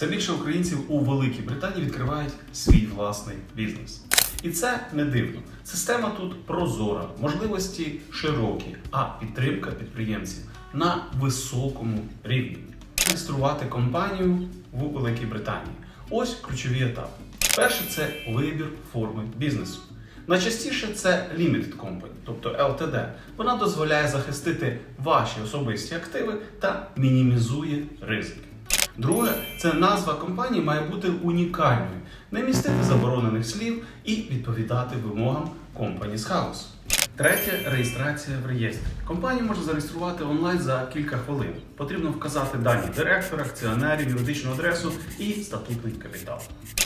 Все більше українців у Великій Британії відкривають свій власний бізнес. І це не дивно. Система тут прозора, можливості широкі, а підтримка підприємців на високому рівні. Реєструвати компанію в Великій Британії. Ось ключові етапи. Перше це вибір форми бізнесу. Найчастіше це Limited Company, тобто LTD. Вона дозволяє захистити ваші особисті активи та мінімізує ризики. Друге, це назва компанії має бути унікальною, не містити заборонених слів і відповідати вимогам Companies House. Третє реєстрація в реєстрі. Компанію можна зареєструвати онлайн за кілька хвилин. Потрібно вказати дані директора, акціонерів, юридичну адресу і статутний капітал.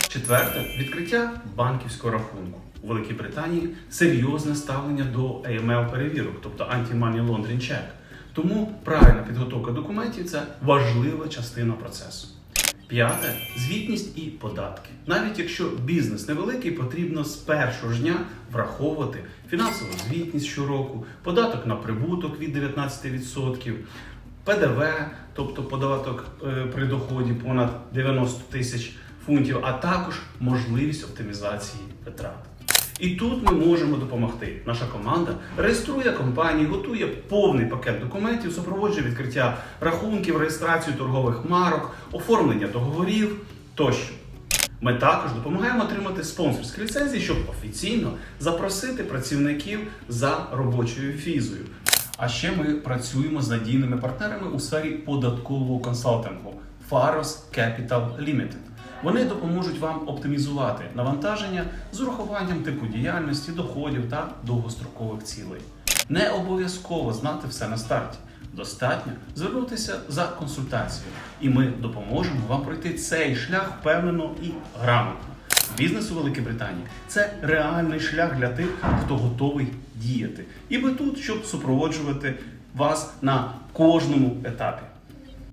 Четверте відкриття банківського рахунку. У Великій Британії серйозне ставлення до AML перевірок, тобто Anti-Money Laundering Check. Тому правильна підготовка документів це важлива частина процесу. П'яте звітність і податки. Навіть якщо бізнес невеликий, потрібно з першого ж дня враховувати фінансову звітність щороку, податок на прибуток від 19%, ПДВ, тобто податок е, при доході понад 90 тисяч фунтів, а також можливість оптимізації витрат. І тут ми можемо допомогти. Наша команда реєструє компанії, готує повний пакет документів, супроводжує відкриття рахунків, реєстрацію торгових марок, оформлення договорів тощо. Ми також допомагаємо отримати спонсорські ліцензії, щоб офіційно запросити працівників за робочою візою. А ще ми працюємо з надійними партнерами у сфері податкового консалтингу Faros Capital Limited. Вони допоможуть вам оптимізувати навантаження з урахуванням типу діяльності, доходів та довгострокових цілей. Не обов'язково знати все на старті. Достатньо звернутися за консультацією, і ми допоможемо вам пройти цей шлях впевнено і грамотно. Бізнес у Великій Британії це реальний шлях для тих, хто готовий діяти. І ми тут, щоб супроводжувати вас на кожному етапі.